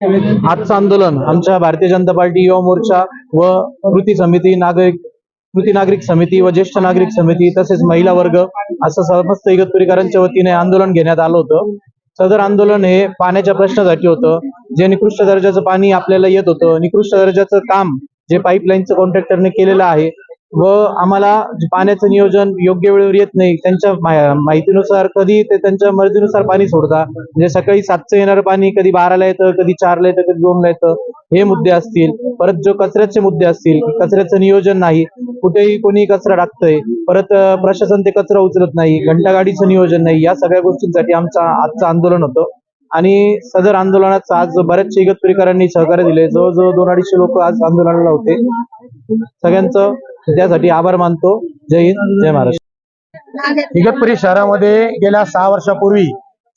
आजचं आंदोलन आमच्या भारतीय जनता पार्टी युवा मोर्चा व कृती समिती नागरिक कृती नागरिक समिती व ज्येष्ठ नागरिक समिती तसेच महिला वर्ग असं समस्त इगतपुरीकरांच्या वतीने आंदोलन घेण्यात आलं होतं. सदर आंदोलन हे पाण्याच्या प्रश्नासाठी होतं. जे निकृष्ट दर्जाचं पाणी आपल्याला येत होतं निकृष्ट दर्जाचं काम जे पाईपलाईनचं कॉन्ट्रॅक्टरने केलेलं आहे व आम्हाला पाण्याचं नियोजन योग्य वेळेवर येत नाही. त्यांच्या माहितीनुसार कधी ते त्यांच्या मर्जीनुसार पाणी सोडता म्हणजे सकाळी सातचं येणारं पाणी कधी बाराला येतं कधी चारला येतं कधी दोनला येतं हे मुद्दे असतील. परत जो कचऱ्याचे मुद्दे असतील कचऱ्याचं नियोजन नाही कुठेही कोणी कचरा टाकतंय परत प्रशासन ते कचरा उचलत नाही घंटागाडीचं नियोजन नाही या सगळ्या गोष्टींसाठी आमचं आजचं आंदोलन होतं. आणि सदर आंदोलनात आज बऱ्याचशा इगतपुरीकरांनी सहकार्य दिले जवळजवळ दोन अडीचशे लोक आज आंदोलनाला होते. सगळ्यांचं त्यासाठी आभार मानतो. जय हिंद जय महाराष्ट्र. इगतपुरी शहरामध्ये गेल्या सहा वर्षापूर्वी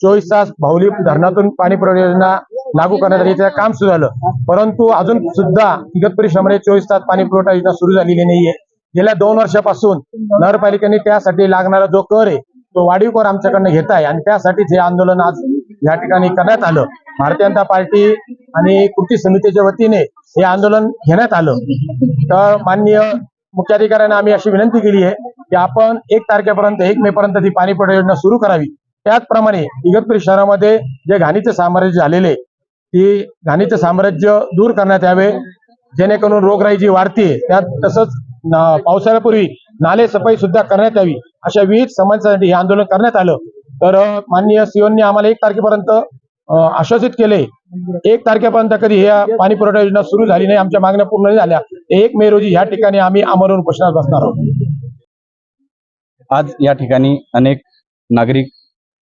चोवीस तास भाऊली धरणातून पाणी पुरवठा योजना लागू करण्यात आली. त्याचं काम सुरू झालं. परंतु अजून सुद्धा इगतपुरी शहरामध्ये चोवीस तास पाणी पुरवठा योजना सुरू झालेली नाहीये. गेल्या दोन वर्षापासून नगरपालिकेने त्यासाठी लागणारा जो कर आहे तो वाढीव कर आमच्याकडनं घेत आहे. आणि त्यासाठीच हे आंदोलन आज या ठिकाणी करण्यात आलं. भारतीय जनता पार्टी आणि कृती समितीच्या वतीने हे आंदोलन घेण्यात आलं. तर माननीय मुख्याधिकाऱ्यांना आम्ही अशी विनंती केली आहे की आपण एक तारखेपर्यंत एक मे पर्यंत ती पाणी योजना सुरू करावी. त्याचप्रमाणे इगतपुरी शहरामध्ये जे घाणीचे साम्राज्य झालेले ती घाणीचं साम्राज्य दूर करण्यात यावे. जेणेकरून रोगराई जी वाढते त्यात तसंच पावसाळ्यापूर्वी नाले सफाई सुद्धा करण्यात यावी अशा विविध समस्यांसाठी हे आंदोलन करण्यात आलं. तर माननीय सीओनी आम्हाला एक तारखेपर्यंत आश्वासित केले एक तारखेपर्यंत कधी ह्या पाणी पुरवठा योजना सुरू झाली नाही आमच्या मागण्या पूर्ण नाही झाल्या. एक मे रोजी या ठिकाणी आम्ही आमरण उपोषणात बसणार आहोत. आज या ठिकाणी अनेक नागरिक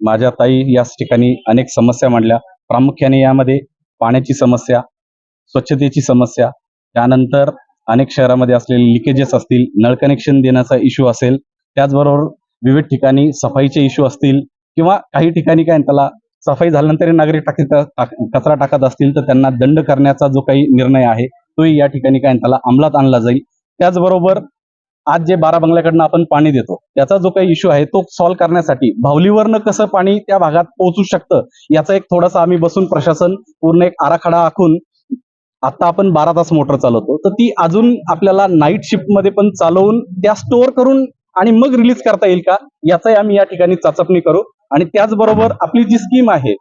माझ्या ताई याच ठिकाणी अनेक समस्या मांडल्या. प्रामुख्याने यामध्ये पाण्याची समस्या स्वच्छतेची समस्या त्यानंतर अनेक शहरामध्ये असलेले लिकेजेस असतील नळ कनेक्शन देण्याचा इश्यू असेल त्याचबरोबर विविध ठिकाणी सफाईचे इश्यू असतील किंवा काही ठिकाणी काय त्याला सफाई झाल्यानंतर नागरिक टाकी टाक- कचरा टाकत असतील तर त्यांना दंड करण्याचा जो काही निर्णय आहे तोही या ठिकाणी काय त्याला अंमलात आणला जाईल. त्याचबरोबर आज जे बारा बंगल्याकडनं आपण पाणी देतो त्याचा जो काही इश्यू आहे तो सॉल्व्ह करण्यासाठी भावलीवरनं कसं पाणी त्या भागात पोहोचू शकतं याचा एक थोडासा आम्ही बसून प्रशासन पूर्ण एक आराखडा आखून आता आपण बारा तास मोटर चालवतो तर ती अजून आपल्याला नाईट शिफ्टमध्ये पण चालवून त्या स्टोअर करून आणि मग रिलीज करता येईल का याचाही आम्ही या ठिकाणी चाचपणी करू. आणि त्याचबरोबर आपली जी स्कीम आहे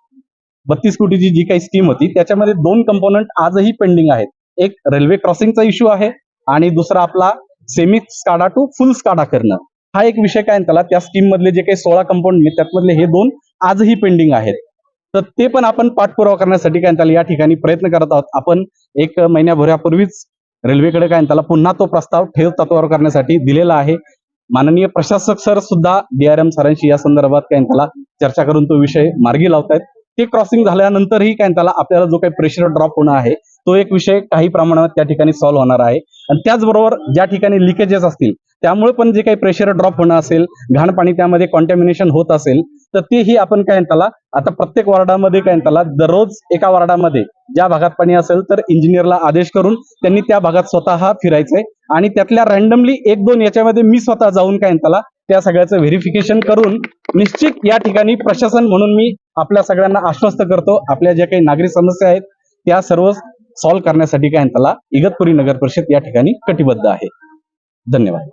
बत्तीस कोटीची जी काही स्कीम होती त्याच्यामध्ये दोन कंपोनंट आजही पेंडिंग आहेत. एक रेल्वे क्रॉसिंगचा इश्यू आहे आणि दुसरा आपला semi SCADA to full SCADA करणं. हा एक विषय काय त्याला? त्या स्कीम मधले जे काही सोळा कंपाऊंड त्यातमधले हे दोन आजही पेंडिंग आहेत. तर ते पण आपण पाठपुरावा करण्यासाठी काय त्याला या ठिकाणी प्रयत्न करत आहोत. आपण एक महिन्याभरापूर्वीच रेल्वेकडे काय त्याला पुन्हा तो प्रस्ताव ठेव तत्वावर करण्यासाठी दिलेला आहे. माननीय प्रशासक सर सुद्धा डीआरएम सरांशी या संदर्भात काय त्याला चर्चा करून तो विषय मार्गी लावतायत. ते क्रॉसिंग झाल्यानंतरही काय त्याला आपल्याला जो काही प्रेशर ड्रॉप होणं आहे तो एक विषय काही प्रमाणात त्या ठिकाणी सॉल्व्ह होणार आहे. आणि त्याचबरोबर ज्या ठिकाणी लिकेजेस असतील त्यामुळे पण जे काही प्रेशर ड्रॉप होणं असेल घाण पाणी त्यामध्ये कॉन्टॅमिनेशन होत असेल तर तेही आपण काय त्याला आता प्रत्येक वॉर्डामध्ये काय त्याला दररोज एका वॉर्डामध्ये ज्या भागात पाणी असेल तर इंजिनियरला आदेश करून त्यांनी त्या भागात स्वतः फिरायचंय. आणि त्यातल्या रॅन्डमली एक दोन याच्यामध्ये मी स्वतः जाऊन काय त्याला त्या सगळ्याचं व्हेरिफिकेशन करून निश्चित या ठिकाणी प्रशासन म्हणून मी आपल्या सगळ्यांना आश्वस्त करतो. आपल्या ज्या काही नागरिक समस्या आहेत त्या सर्व सॉल्व्ह करण्यासाठी काय त्याला इगतपुरी नगर परिषद या ठिकाणी कटिबद्ध आहे. धन्यवाद.